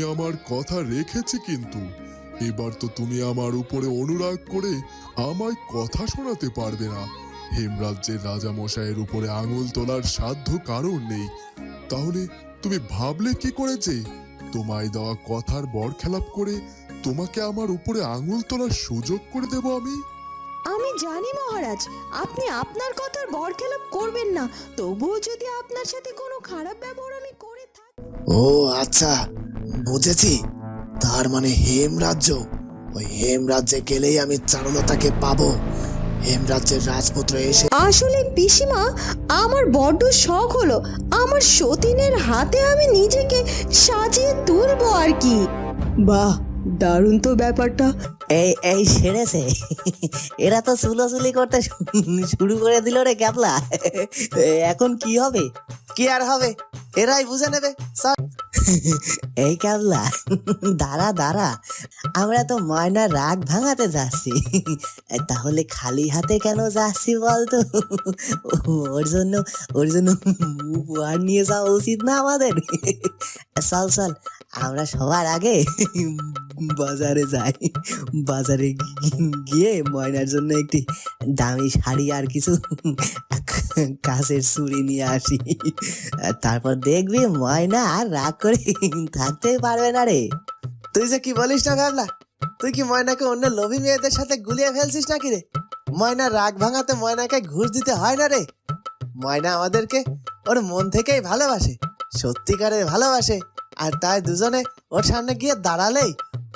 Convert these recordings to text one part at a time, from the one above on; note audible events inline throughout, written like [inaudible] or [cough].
আমি আমার কথা রেখেছি কিন্তু। এবার তো তুমি আমার উপরে অনুরাগ করে আমায় কথা শোনাতে পারবে না। হেমরাজ্যের রাজা মশাইয়ের উপরে আঙুল তোলার সাধ্য কারণ নেই। তাহলে তুমি ভাবলে কি করেছে তোমায় দেওয়া কথার বরখেলাপ করে তোমাকে আমার উপরে আঙুল তোলার সুযোগ করে দেব আমি? আমি জানি মহারাজ আপনি আপনার কথার বরখেলাপ করবেন না। তবুও যদি আপনার সাথে কোনো খারাপ ব্যবহার আমি করে থাকি ও আচ্ছা। বুঝেছি। তার মানে হেম রাজ্য। ওই হেম রাজ্যে গেলেই আমি চারুলতাকে পাবো। হেম রাজ্যের রাজপুত্র এসে আসলে পিসিমা আমার বড্ড শখ হলো। আমার সতীনের হাতে আমি নিজেকে সাজিয়ে তুলবো আর কি। বাহ দারুণ তো ব্যাপারটা। এই এই সেরেছে। এরা তো সুলোসুলি করতে শুরু করে দিল রে ক্যাপলা এখন কি হবে? কি আর হবে? এরাই বুঝে নেবে এই ক্যাপলা দাঁড়া দাঁড়া। আমরা তো ময়নার রাগ ভাঙাতে যাচ্ছি। তাহলে খালি হাতে কেন যাচ্ছি বলতো? ওর জন্য ওর জন্য উপহার নিয়ে যাওয়া উচিত না আমাদের। চল চল, আমরা সবার আগে বাজারে যাই। বাজারে গিয়ে ময়নার জন্য একটি দামি শাড়ি আর কিছু কাছের চুড়ি নিয়ে আসি। তারপর দেখবি ময়না আর রাগ করে থাকতেই পারবে না রে। তুই যে কি বলিস না ভাবলা তুই কি ময়নাকে অন্য লোভী মেয়েদের সাথে গুলিয়ে ফেলছিস নাকি রে? ময়না রাগ ভাঙাতে ময়নাকে ঘুষ দিতে হয় না রে। ময়না আমাদেরকে ওর মন থেকেই ভালোবাসে সত্যিকারে ভালোবাসে, আর তাই দুজনে ওর সামনে গিয়ে দাঁড়ালেই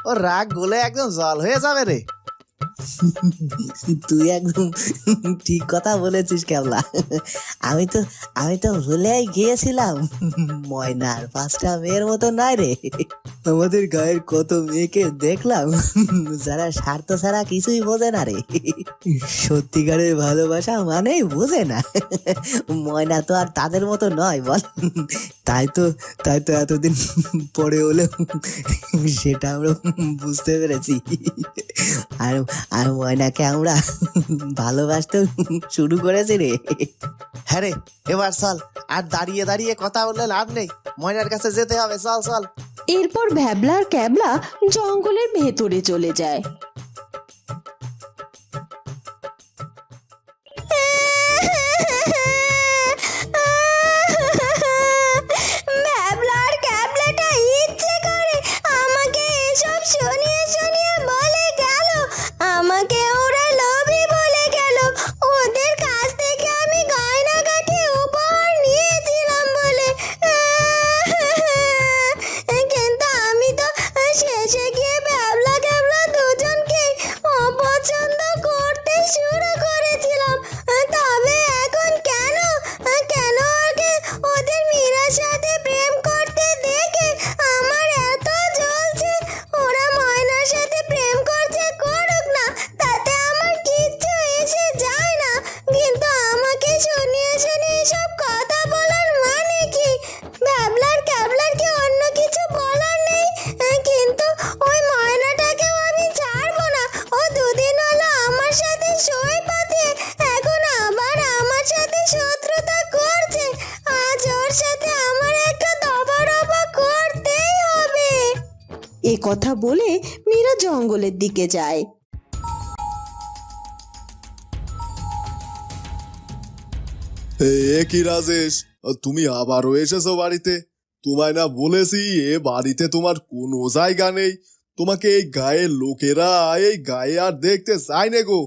ওর রাগ গলে একদম জল হয়ে যাবে রে তুই একদম ঠিক কথা বলেছিস, কেবলা। আমি তো আমি তো ভুলেই গিয়েছিলাম। ময়নার পাঁচটা মেয়ের মতো নয় রে। আমাদের গায়ের কত মেয়েকে দেখলাম, যারা স্বার্থ ছাড়া কিছুই বোঝে না রে। সত্যিকারের ভালোবাসা মানেই বোঝে না। ময়না তো আর তাদের মতো নয়, বল। তাই তো তাই তো এতদিন পরে হলেও সেটা আমরা বুঝতে পেরেছি। আর আর ময়নাকে আমরা ভালোবাসতে শুরু করেছি রে। হ্যাঁ রে এবার চল। আর দাঁড়িয়ে দাঁড়িয়ে কথা বললে লাভ নেই। ময়নার কাছে যেতে হবে চল চল। এরপর ভ্যাবলার ক্যাবলা জঙ্গলের ভেতরে চলে যায়। কথা বলে মীরা জঙ্গলের দিকে যায়। এ কি রাজেশ? তুমি আবারও এসেছ বাড়িতে? তোমায় না বলেছি এ বাড়িতে তোমার কোনো জায়গা নেই। তোমাকে এই গায়ের লোকেরা এই গায়ে আর দেখতে চায় না গো।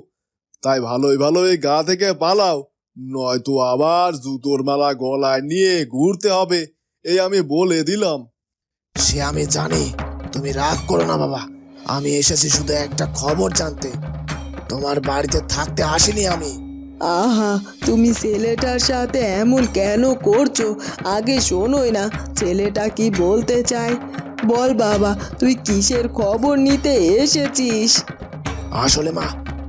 তাই ভালোই ভালো এই গা থেকে পালাও। নয়তো আবার জুতোর মালা গলায় নিয়ে ঘুরতে হবে এই আমি বলে দিলাম। সে আমি জানি। তুমি রাগ করো না বাবা। আমি এসেছি শুধু একটা খবর জানতে। তোমার বাড়িতে থাকতে আসিনি আমি। আহা তুমি ছেলেটার সাথে এমন কেন করছ? আগে শোনোই না ছেলেটা কি বলতে চায়? বল বাবা তুই কিসের খবর নিতে এসেছিস? আসলে মা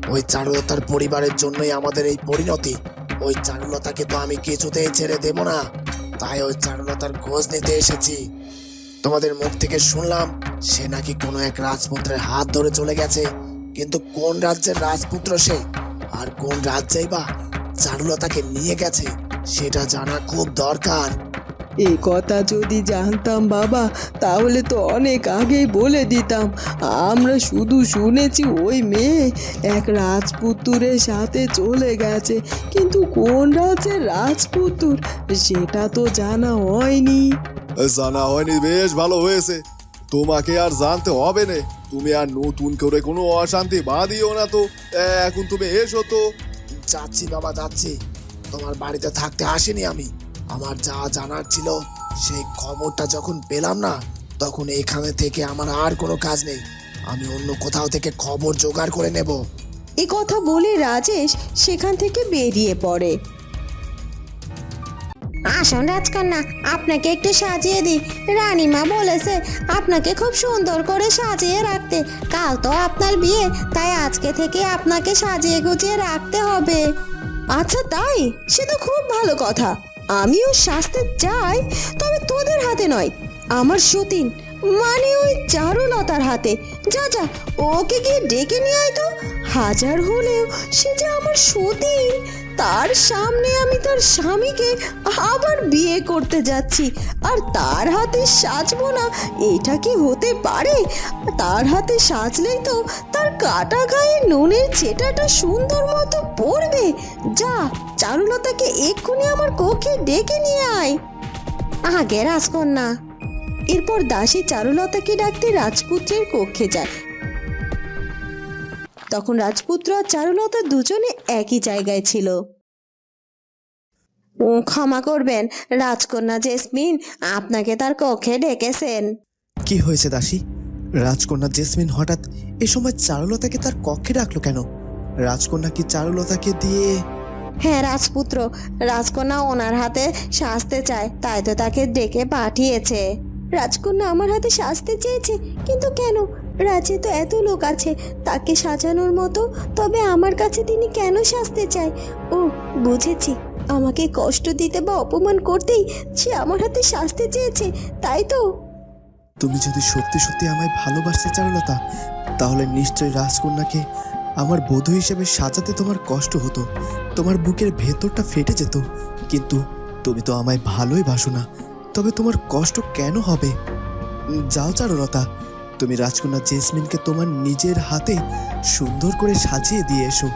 ওই চারুলতার পরিবারের জন্যই আমাদের এই পরিণতি। ওই চারুলতাকে তো আমি কিছুতেই ছেড়ে দেব না। তাই ওই চারুলতার খোঁজ নিতে এসেছি। তোমাদের মুখ থেকে শুনলাম সে নাকি কোনো এক রাজপুত্রের হাত ধরে চলে গেছে। কিন্তু কোন রাজ্যের রাজপুত্র সে? আর কোন রাজ্যেই বা চারুলতাকে নিয়ে গেছে, সেটা জানা খুব দরকার। এ কথা যদি জানতাম বাবা, তাহলে তো অনেক আগেই বলে দিতাম। আমরা শুধু শুনেছি ওই মেয়ে এক রাজপুত্তুরের সাথে চলে গেছে, কিন্তু কোন রাজ্যের রাজপুত্তুর সেটা তো জানা হয়নি। জানা হয়নি, বেশ ভালো হয়েছে। তোমাকে আর জানতে হবে না, তুমি আর নতুন করে কোনো অশান্তি বাঁধিও না তো। এখন তুমি এসো তো। যাচ্ছি বাবা, যাচ্ছি। তোমার বাড়িতে থাকতে আসিনি আমি। আমার যা জানার ছিল, সেই খবরটা যখন পেলাম না, তখন এখানে থেকে আমার আর কোনো কাজ নেই। আমি অন্য কোথাও থেকে খবর জোগাড় করে নেব। এ কথা বলে রাজেশ সেখান থেকে বেরিয়ে পড়ে। আসুন রাজকন্যা, আপনাকে একটু সাজিয়ে দিই। রানীমা বলেছে আপনাকে খুব সুন্দর করে সাজিয়ে রাখতে। কাল তো আপনার বিয়ে, তাই আজকে থেকে আপনাকে সাজিয়ে গুজিয়ে রাখতে হবে। আচ্ছা তাই? সে তো খুব ভালো কথা। আমিও শাস্তে চাই, তবে তোদের হাতে নয়, আমার সতীন মানে ওই চারুলতার হাতে। যা যা, ওকে গিয়ে ডেকে নিয়ে আয় তো। হাজার হলেও সে যে আমার সতীন তার সামনে আমি তার স্বামীকে আবার বিয়ে করতে যাচ্ছি। আর তার হাতে সাজবো না, এটা কি হতে পারে? তার হাতে সাজলেই তো তার কাটা গায়ে নুনের চেটাটা সুন্দর মতো পড়বে। যা, চারুলতাকে এক্ষুনি আমার কক্ষে ডেকে নিয়ে আয়। আগে রাজকন্যা এরপর দাসী চারুলতাকে ডাকতে রাজপুত্রের কক্ষে যায়। তখন রাজপুত্র আর চারুলতা দুজনে একই জায়গায় ছিল। ও ক্ষমা করবেন রাজকন্যা জেসমিন আপনাকে তার কক্ষে ডেকেছেন। কি হয়েছে দাসী? রাজকন্যা জেসমিন হঠাৎ এ সময় চারুলতাকে তার কক্ষে ডাকলো কেন? রাজকন্যা কি চারুলতাকে দিয়ে হ্যাঁ রাজপুত্র রাজকন্যা ওনার হাতে সাজতে চায় তাই তো তাকে ডেকে পাঠিয়েছে। রাজকন্যা আমার হাতে সাজতে চেয়েছে কিন্তু কেন? রাজ্যে তো এত লোক আছে, তাকে সাজানোর মতো, তবে আমার কাছে তিনি কেন সাজতে চায়? ও বুঝেছি। আমাকে কষ্ট দিতে বা অপমান করতেই সে আমার হাতে সাজতে চেয়েছে, তাই তো। তুমি যদি সত্যি সত্যি আমায় ভালোবাসতে চারুলতা তাহলে নিশ্চয়ই রাজকন্যাকে আমার বধূ হিসেবে সাজাতে তোমার কষ্ট হতো। তোমার বুকের ভেতরটা ফেটে যেত। কিন্তু তুমি তো আমায় ভালোই বাসো না। তবে তোমার কষ্ট কেন হবে? যাও চারুলতা তুমি রাজকন্যা জেসমিনকে তোমার নিজের হাতে সুন্দর করে সাজিয়ে দিয়ে এসো।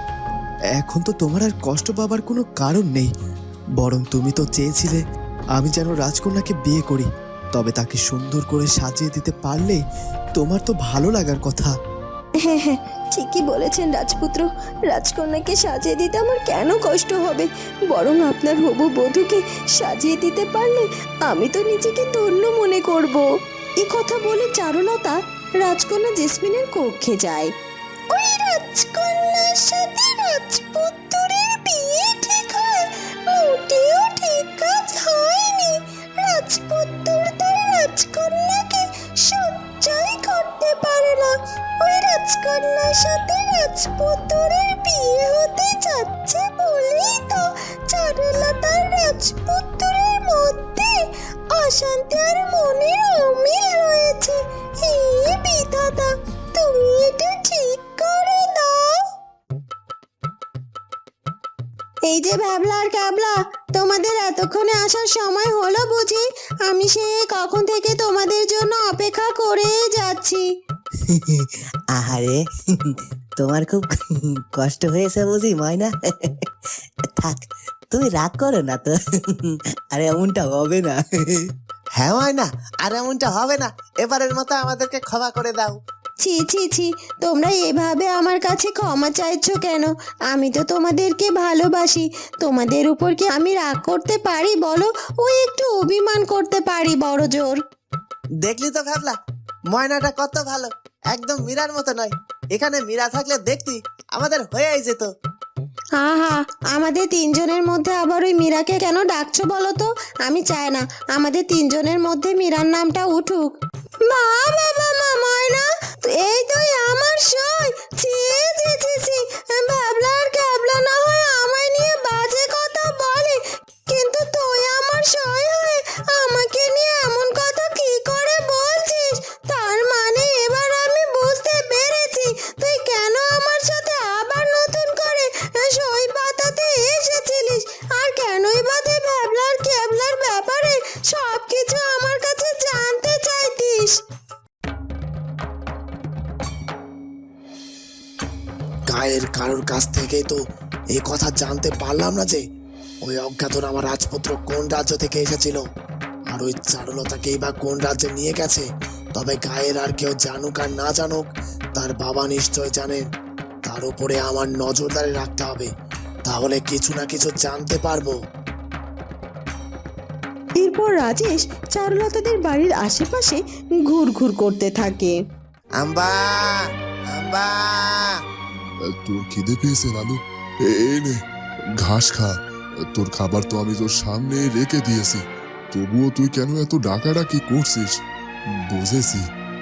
এখন তো তোমার আর কষ্ট পাবার কোনো কারণ নেই। বরং তুমি তো চেয়েছিলে আমি যেন রাজকন্যাকে বিয়ে করি। তবে তাকে সুন্দর করে সাজিয়ে দিতে পারলে তোমার তো ভালো লাগার কথা। হ্যাঁ হ্যাঁ ঠিকই বলেছেন রাজপুত্র। রাজকন্যাকে সাজিয়ে দিতে আমার কেন কষ্ট হবে? বরং আপনার হবু বধূকে সাজিয়ে দিতে পারলে আমি তো নিজেকে ধন্য মনে করব। এ কথা বলে চারুলতা রাজকন্যা জেসমিনের কক্ষে যায়। ওই রাজকন্যার সাথে রাজপুত্রের অপেক্ষা করেই যাচ্ছি। [laughs] আহারে তোমার খুব কষ্ট হয়েছে বুঝি ময়না? [laughs] থাক তুমি রাগ করো না তো। [laughs] আরে এমনটা হবে না। হ্যাঁ হয় না আর এমনটা হবে না। এবারের মতো আমাদেরকে ক্ষমা করে দাও। ছি ছি ছি তোমরা এভাবে আমার কাছে ক্ষমা চাইছো কেন? আমি তো তোমাদেরকে ভালোবাসি। তোমাদের উপর কি আমি রাগ করতে পারি বলো? ওই একটু অভিমান করতে পারি বড় জোর। দেখলি তো ভাবলা? ময়নাটা কত ভালো। একদম মীরার মতো নয়। এখানে মীরা থাকলে দেখতি আমাদের হয়েই যেত। আহা, আমাদের তিনজনের মধ্যে আবার ওই মীরাকে কেন ডাকছো বলো তো? আমি চাই না, আমাদের তিনজনের মধ্যে মীরার নামটা উঠুক। মা বাবা মা ময়না, এই তো আমার সই। ছি ছি ছি ছি। কারোর কাছ থেকেই তো এই কথা জানতে পারলাম না যে ওই অজ্ঞাতন আমার রাজপুত্র কোন রাজ্য থেকে এসেছিল? আর ওই চারুলতাকেই বা কোন রাজ্যে নিয়ে গেছে? তবে গায়ের আর কেউ জানুক আর না জানুক তার বাবা নিশ্চয় জানেন। তার উপরে আমার নজরদারি রাখতে হবে। তাহলে কিছু না কিছু জানতে পারব। এরপর রাজেশ চারুলতাদের বাড়ির আশেপাশে ঘুরঘুর করতে থাকে। আম্বা! আম্বা! তোর খিদে পেয়েছে, লালু। এই নে, ঘাস খা। তোর খাবার তো আমি তোর সামনে রেখে দিয়েছি। তবুও তুই কেন এত ডাকাডাকি করছিস? বুঝেছি,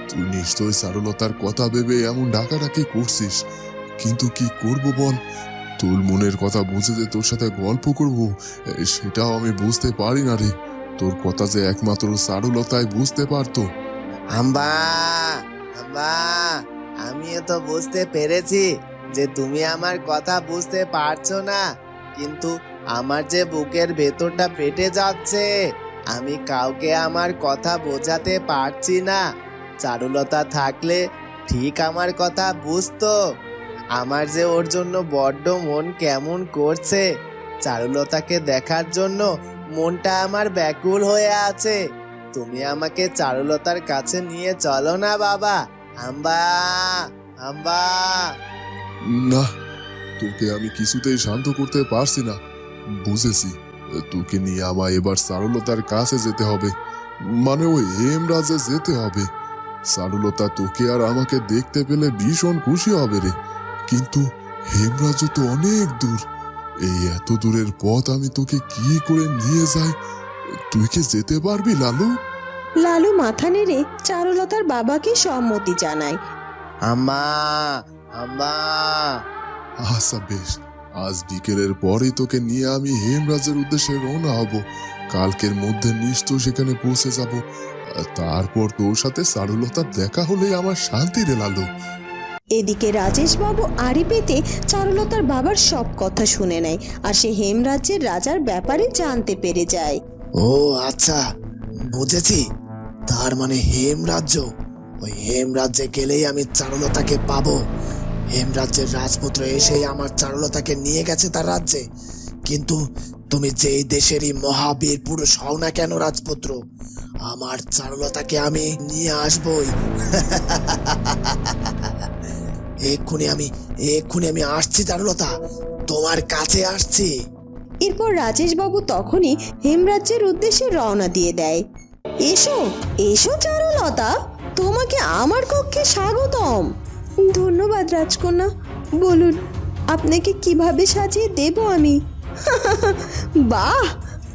তুই নিশ্চয়ই চারুলতার কথা ভেবে এমন ডাকাডাকি করছিস। কিন্তু কি করব বল? তোর মনের কথা বুঝে যে তোর সাথে গল্প করব, সেটাও আমি বুঝতে পারি না রে। তোর কথা যে একমাত্র চারুলতাই বুঝতে পারতো। আম্বা আম্বা আমিও তো বুঝতে পেরেছি। যে তুমি আমার কথা বুঝতে পারছ না, কিন্তু আমার যে বুকের ভেতরটা ফেটে যাচ্ছে, আমি কাউকে আমার কথা বোঝাতে পারছি না। চারুলতা থাকলে ঠিক আমার কথা বুঝতো। আমার যে ওর জন্য বড্ড মন কেমন করছে, চারুলতাকে দেখার জন্য মনটা আমার ব্যাকুল হয়ে আছে। তুমি আমাকে চারুলতার কাছে নিয়ে চলো না বাবা। আম্বা আম্বা। না তোকে আমি কিছুতেই শান্ত করতে পারছি না। বুঝেছি তোকে নিয়ে আমায় এবার সারলতার কাছে যেতে হবে। মানে ওই হেমরাজে যেতে হবে। সারলতা তোকে আর আমাকে দেখতে পেলে ভীষণ খুশি হবে রে। কিন্তু হেমরাজও তো অনেক দূর। এই এত দূরের পথ আমি তোকে কি করে নিয়ে যাই? তুই কি যেতে পারবি লালু? লালু মাথা নেড়ে চারুলতার বাবাকে সম্মতি জানায়। আম্মা আম্মা আচ্ছা বেশ। আজ বিকেলের পরেই তোকে নিয়ে আমি হেমরাজের উদ্দেশ্যে রওনা হব। কালকের মধ্যে নিশ্চয় সেখানে পৌঁছে যাব। তারপর তোর সাথে চারুলতার দেখা হলেই আমার শান্তি রে এদিকে রাজেশ বাবু আড়ি পেতে চারুলতার বাবার সব কথা শুনে নেয় আর সে হেমরাজ্যের রাজার ব্যাপারে জানতে পেরে যায়। ও আচ্ছা বুঝেছি। তার মানে হেমরাজ্য? ওই হেমরাজ্যে গেলেই আমি চারুলতাকে পাবো। হেমরাজ্যের রাজপুত্র এসেই আমার চারুলতাকে নিয়ে গেছে তার রাজ্যে। কিন্তু তুমি যেই দেশেরই মহাবীর পুরুষ হও না কেন রাজপুত্র? আমার চারুলতাকে আমি নিয়ে আসবই। [laughs] এক্ষুনি আমি এক্ষুনি আমি আসছি চারুলতা। তোমার কাছে আসছি। এরপর রাজেশ বাবু তখনই হেমরাজ্যের উদ্দেশ্যে রওনা দিয়ে দেয়। এসো এসো চারুলতা। তোমাকে আমার কক্ষে স্বাগতম। ধন্যবাদ, রাজকন্যা। বলুন, আপনাকে কীভাবে সাজিয়ে দেব আমি? [laughs] বাহ!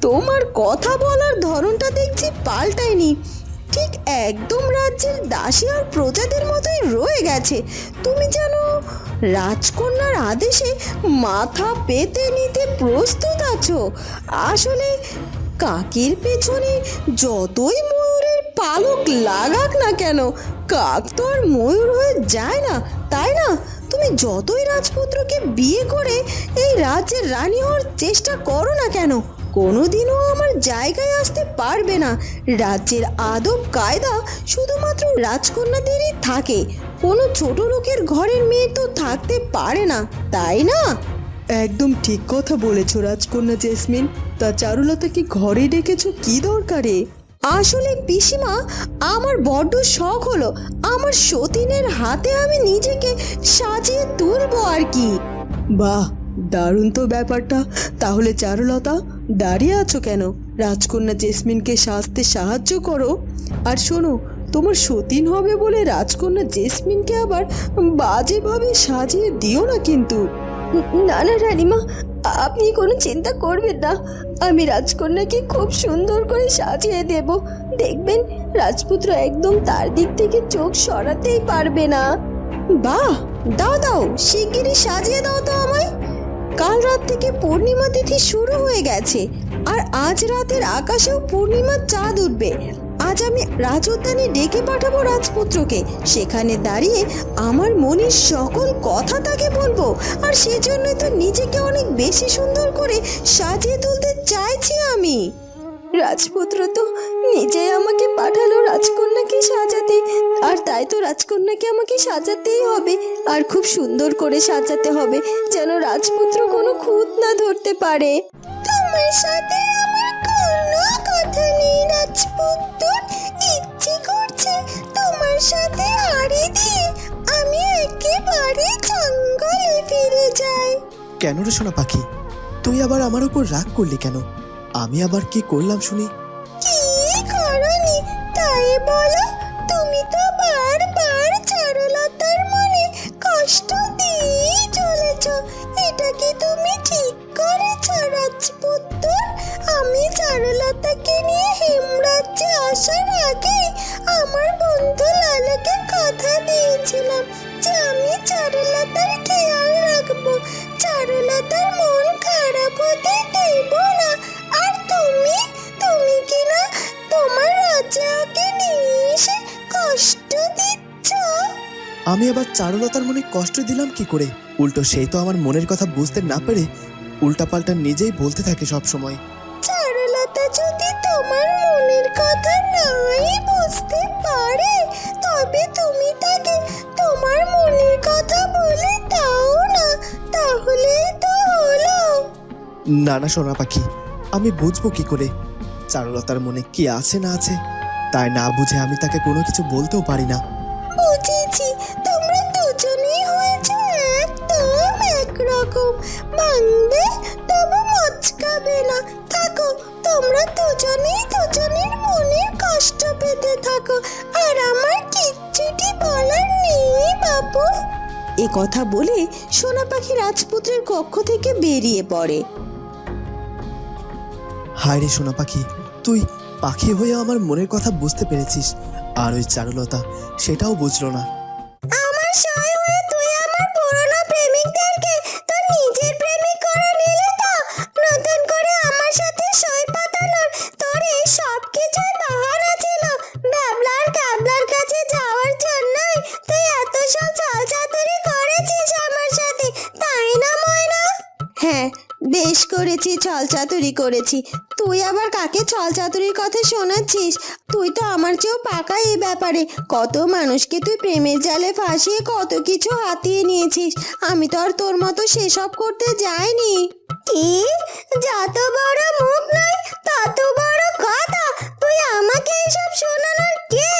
তোমার কথা বলার ধরনটা দেখছি পাল্টায়নি। ঠিক একদম রাজ্যের দাসী আর প্রজাদের মতোই রয়ে গেছে। তুমি যেন রাজকন্যার আদেশে মাথা পেতে নিতে প্রস্তুত আছো। আসলে কাকের পেছনে যতই ময়ূরের পালক লাগাক না কেন? কাক তো আর ময়ূর হয়ে যায় না, তাই না? তুমি যতই রাজপুত্রকে বিয়ে করে এই রাজ্যের রানী হওয়ার চেষ্টা করো না কেন? কোনোদিনও আমার জায়গায় আসতে পারবে না। রাজ্যের আদব কায়দা শুধুমাত্র রাজকন্যাদেরই থাকে। কোনো ছোট লোকের ঘরের মেয়ে তো থাকতে পারে না, তাই না? একদম ঠিক কথা বলেছ রাজকন্যা জেসমিন। তা চারুলতা কি ঘরে ডেকেছো? কি দরকারে? আসলে পিসিমা, আমার বড্ড শখ হলো। আমার সতীনের হাতে আমি নিজেকে সাজিয়ে তুলবো আর কি। বাহ, দারুণ তো ব্যাপারটা। তাহলে চারুলতা, দাঁড়িয়ে আছো কেন? রাজকন্যা জেসমিনকে সাজতে সাহায্য করো। আর শোনো, তোমার সতীন হবে বলে রাজকন্যা জেসমিনকে আবার বাজেভাবে সাজিয়ে দিও না কিন্তু। না না, রানীমা আপনি কোনো চিন্তা করবেন না। আমি রাজকন্যাকে খুব সুন্দর করে সাজিয়ে দেব। দেখবেন রাজপুত্র একদম তার দিক থেকে চোখ সরাতেই পারবে না। বাহ! দাও দাও, শিগগিরই সাজিয়ে দাও তো আমায়। কাল রাত থেকে পূর্ণিমা তিথি শুরু হয়ে গেছে। আর আজ রাতের আকাশেও পূর্ণিমার চাঁদ উঠবে। আজ আমি রাজধানী ডেকে পাঠাবো রাজপুত্রকে। সেখানে দাঁড়িয়ে আমার মনের সকল কথা তাকে বলব। আর সেজন্যই তো নিজেকে অনেক বেশি সুন্দর করে সাজিয়ে তুলতে চাইছি আমি। রাজপুত্র তো নিজেই আমাকে পাঠালো রাজ রাজকন্যাকে সাজাতে। আর তাই তো রাজকন্যাকে আমাকে সাজাতেই হবে। আর খুব সুন্দর করে সাজাতে হবে যেন রাজপুত্র কোনো খুঁত না ধরতে পারে। তোমার সাথে আমার কোনো কথা নেই রাজপুত্র। ইচ্ছে করছে তোমার সাথে আড়ি দিয়ে আমি একেবারে জঙ্গলে ফিরে যাই। কেন রে সোনা পাখি? তুই আবার আমার উপর রাগ করলি কেন? আমি আবার কি করলাম শুনি? তাই বলো, তুমি তো বারবার মনে কষ্ট দিয়ে তুমি ঠিক আমি চারুলতাকে নিয়ে হেমরাজ্যে আসার আগে আমি আবার চারুলতার মনে কষ্ট দিলাম কি করে? উল্টো সেই তো আমার মনের কথা বুঝতে না পেরে উল্টাপাল্টা নিজেই বলতে থাকে সব সময় চারুলতা যদি তোমার মনের কথা নাই বুঝতে পারে তবে তুমি তাকে তোমার মনের কথা বলে দাও না তাহলেই তো হলো। না না সোনা পাখি আমি বুঝব কি করে? চারুলতার মনে কি আছে না আছে তাই না বুঝে আমি তাকে কোনো কিছু বলতেও পারি না। বাবু এ কথা বলে সোনা পাখি রাজপুত্রের কক্ষ থেকে বেরিয়ে পড়ে। হায় রে সোনা পাখি তুই পাখি হয়ে আমার মনের কথা বুঝতে পেরেছিস। আর ওই চারুলতা সেটাও বুঝলো না। আমার সয় করেছি ছলচাতুরি করেছি। তুই আবার কাকে ছলচাতুরির কথা শোনাচ্ছিস? তুই তো আমার চেয়েও পাকা এই ব্যাপারে। কত মানুষকে তুই প্রেমের জালে ফাঁসিয়ে কত কিছু হাতিয়ে নিয়েছিস। আমি তো আর তোর মতো সেসব করতে যাইনি। কি? যত বড় মুখ নয় তত বড় কথা? তুই আমাকে এসব শোনানোর কে?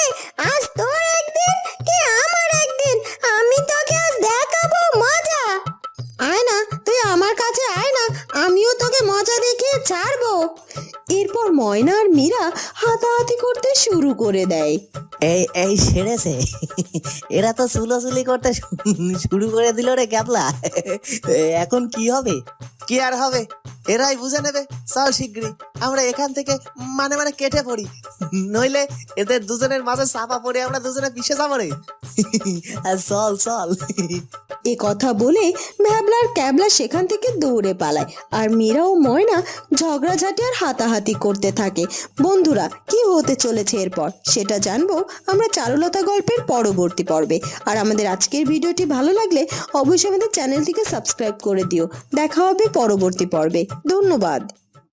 আজ তোর একদিন কি আমার একদিন? আমি তোকে আজ দেখাবো মজা। আয় না আমার কাছে আয় না, আমিও তোকে মজা দেখিয়ে ছাড়বো। এরপর ময়না আর মীরা হাতাহাতি করতে শুরু করে দেয়। এই এই সেরেছে এরা তো সুলোসুলি করতে শুরু করে দিল রে ক্যাবলা। এখন কি হবে? কি আর হবে? এরাই বুঝে নেবে। চল শিগগিরই, আমরা এখান থেকে মানে মানে কেটে পড়ি। নইলে এদের দুজনের মাঝে চাপা পড়ে আমরা দুজনে পিছিয়ে যাব রে। আর চল চল। এ কথা বলে ভ্যাবলার ক্যাবলা সেখান থেকে দৌড়ে পালায়, আর মীরা ও ময়না ঝগড়াঝাটি আর হাতাহাতি করতে থাকে। বন্ধুরা, কি হতে চলেছে এরপর? সেটা জানব আমরা চারুলতা গল্পের পরবর্তী পর্বে। আর আমাদের আজকের ভিডিওটি ভালো লাগলে অবশ্যই আমাদের চ্যানেলটিকে সাবস্ক্রাইব করে দিও। দেখা হবে পরবর্তী পর্বে। ধন্যবাদ।